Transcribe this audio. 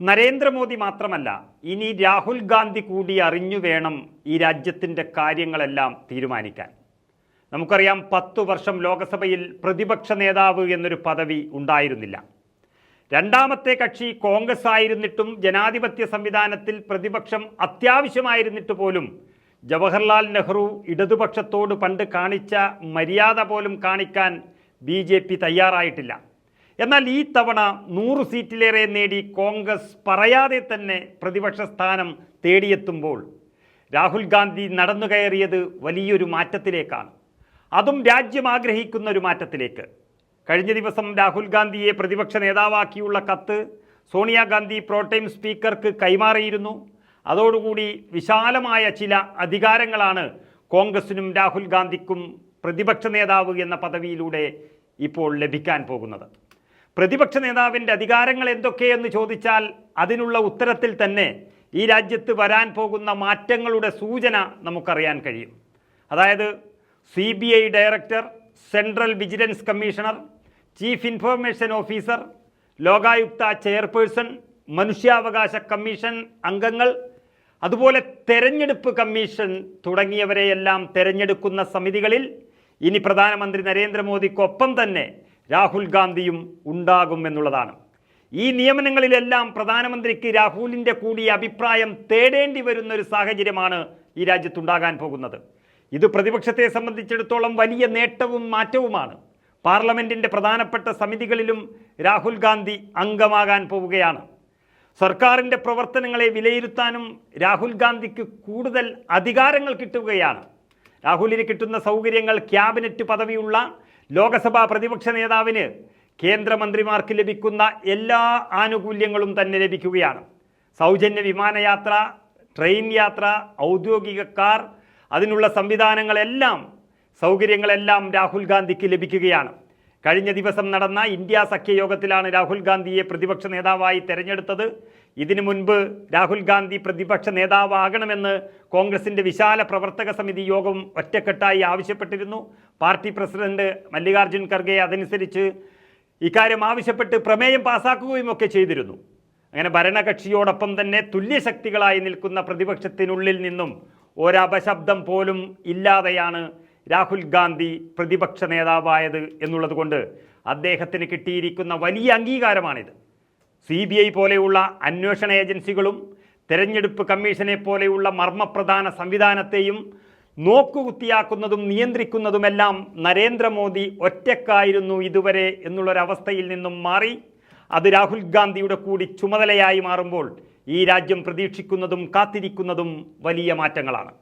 നരേന്ദ്രമോദി മാത്രമല്ല ഇനി രാഹുൽ ഗാന്ധി കൂടി അറിഞ്ഞു വേണം ഈ രാജ്യത്തിന്റെ കാര്യങ്ങളെല്ലാം തീരുമാനിക്കാൻ. നമുക്കറിയാം പത്തു വർഷം ലോക്സഭയിൽ പ്രതിപക്ഷ നേതാവ് എന്നൊരു പദവി ഉണ്ടായിരുന്നില്ല. രണ്ടാമത്തെ കക്ഷി കോൺഗ്രസ് ആയിരുന്നിട്ടും ജനാധിപത്യ സംവിധാനത്തിൽ പ്രതിപക്ഷം അത്യാവശ്യമായിരുന്നിട്ട് പോലും ജവഹർലാൽ നെഹ്റു ഇടതുപക്ഷത്തോട് പണ്ട് കാണിച്ച മര്യാദ പോലും കാണിക്കാൻ ബി തയ്യാറായിട്ടില്ല. എന്നാൽ ഈ തവണ നൂറ് സീറ്റിലേറെ നേടി കോൺഗ്രസ് പറയാതെ തന്നെ പ്രതിപക്ഷ സ്ഥാനം തേടിയെത്തുമ്പോൾ രാഹുൽ ഗാന്ധി നടന്നു കയറിയത് വലിയൊരു മാറ്റത്തിലേക്കാണ്. അതും രാജ്യം ആഗ്രഹിക്കുന്ന ഒരു മാറ്റത്തിലേക്ക്. കഴിഞ്ഞ ദിവസം രാഹുൽ ഗാന്ധിയെ പ്രതിപക്ഷ നേതാവാക്കിയുള്ള കത്ത് സോണിയാഗാന്ധി പ്രോട്ടൈം സ്പീക്കർക്ക് കൈമാറിയിരുന്നു. അതോടുകൂടി വിശാലമായ ചില അധികാരങ്ങളാണ് കോൺഗ്രസിനും രാഹുൽ ഗാന്ധിക്കും പ്രതിപക്ഷ നേതാവ് എന്ന പദവിയിലൂടെ ഇപ്പോൾ ലഭിക്കാൻ പോകുന്നത്. പ്രതിപക്ഷ നേതാവിന്റെ അധികാരങ്ങൾ എന്തൊക്കെയെന്ന് ചോദിച്ചാൽ അതിനുള്ള ഉത്തരത്തിൽ തന്നെ ഈ രാജ്യത്ത് വരാൻ പോകുന്ന മാറ്റങ്ങളുടെ സൂചന നമുക്കറിയാൻ കഴിയും. അതായത് C B I director central vigilance commissioner chief information officer Lokayukta chairperson മനുഷ്യാവകാശ കമ്മീഷൻ അംഗങ്ങൾ അതുപോലെ തെരഞ്ഞെടുപ്പ് കമ്മീഷൻ തുടങ്ങിയവരെയെല്ലാം തെരഞ്ഞെടുക്കുന്ന സമിതികളിൽ ഇനി പ്രധാനമന്ത്രി നരേന്ദ്രമോദിക്കൊപ്പം തന്നെ രാഹുൽ ഗാന്ധിയും ഉണ്ടാകും എന്നുള്ളതാണ്. ഈ നിയമനങ്ങളിലെല്ലാം പ്രധാനമന്ത്രിക്ക് രാഹുലിന്റെ കൂടി അഭിപ്രായം തേടേണ്ടി വരുന്ന ഒരു സാഹചര്യമാണ് ഈ രാജ്യത്തുണ്ടാകാൻ പോകുന്നത്. ഇത് പ്രതിപക്ഷത്തെ സംബന്ധിച്ചിടത്തോളം വലിയ നേട്ടവും മാറ്റവുമാണ്. പാർലമെന്റിന്റെ പ്രധാനപ്പെട്ട സമിതികളിലും രാഹുൽ ഗാന്ധി അംഗമാകാൻ പോവുകയാണ്. സർക്കാരിന്റെ പ്രവർത്തനങ്ങളെ വിലയിരുത്താനും രാഹുൽ ഗാന്ധിക്ക് കൂടുതൽ അധികാരങ്ങൾ കിട്ടുകയാണ്. രാഹുലിന് കിട്ടുന്ന സൗകര്യങ്ങൾ ക്യാബിനറ്റ് പദവിയുള്ള ലോകസഭാ പ്രതിപക്ഷ നേതാവിന് കേന്ദ്രമന്ത്രിമാർക്ക് ലഭിക്കുന്ന എല്ലാ ആനുകൂല്യങ്ങളും തന്നെ ലഭിക്കുകയാണ്. സൗജന്യ വിമാനയാത്ര ട്രെയിൻ യാത്ര ഔദ്യോഗിക കാർ അതിനുള്ള സംവിധാനങ്ങളെല്ലാം സൗകര്യങ്ങളെല്ലാം രാഹുൽ ഗാന്ധിക്ക് ലഭിക്കുകയാണ്. കഴിഞ്ഞ ദിവസം നടന്ന ഇന്ത്യ സഖ്യയോഗത്തിലാണ് രാഹുൽ ഗാന്ധിയെ പ്രതിപക്ഷ നേതാവായി തെരഞ്ഞെടുത്തത്. ഇതിനു മുൻപ് രാഹുൽ ഗാന്ധി പ്രതിപക്ഷ നേതാവാകണമെന്ന് കോൺഗ്രസിന്റെ വിശാല പ്രവർത്തക സമിതി യോഗം ഒറ്റക്കെട്ടായി ആവശ്യപ്പെട്ടിരുന്നു. പാർട്ടി പ്രസിഡന്റ് മല്ലികാർജുൻ ഖർഗെ അതനുസരിച്ച് ഇക്കാര്യം ആവശ്യപ്പെട്ട് പ്രമേയം പാസാക്കുകയും ഒക്കെ ചെയ്തിരുന്നു. അങ്ങനെ ഭരണകക്ഷിയോടൊപ്പം തന്നെ തുല്യശക്തികളായി നിൽക്കുന്ന പ്രതിപക്ഷത്തിനുള്ളിൽ നിന്നും ഒരപശബ്ദം പോലും ഇല്ലാതെയാണ് രാഹുൽ ഗാന്ധി പ്രതിപക്ഷ നേതാവായത് എന്നുള്ളത് കൊണ്ട് അദ്ദേഹത്തിന് കിട്ടിയിരിക്കുന്ന വലിയ അംഗീകാരമാണിത്. സി ബി ഐ പോലെയുള്ള അന്വേഷണ ഏജൻസികളും തെരഞ്ഞെടുപ്പ് കമ്മീഷനെ പോലെയുള്ള മർമ്മപ്രധാന സംവിധാനത്തെയും നോക്കുകുത്തിയാക്കുന്നതും നിയന്ത്രിക്കുന്നതുമെല്ലാം നരേന്ദ്രമോദി ഒറ്റക്കായിരുന്നു ഇതുവരെ എന്നുള്ളൊരവസ്ഥയിൽ നിന്നും മാറി. അത് രാഹുൽ ഗാന്ധിയുടെ കൂടി ചുമതലയായി മാറുമ്പോൾ ഈ രാജ്യം പ്രതീക്ഷിക്കുന്നതും കാത്തിരിക്കുന്നതും വലിയ മാറ്റങ്ങളാണ്.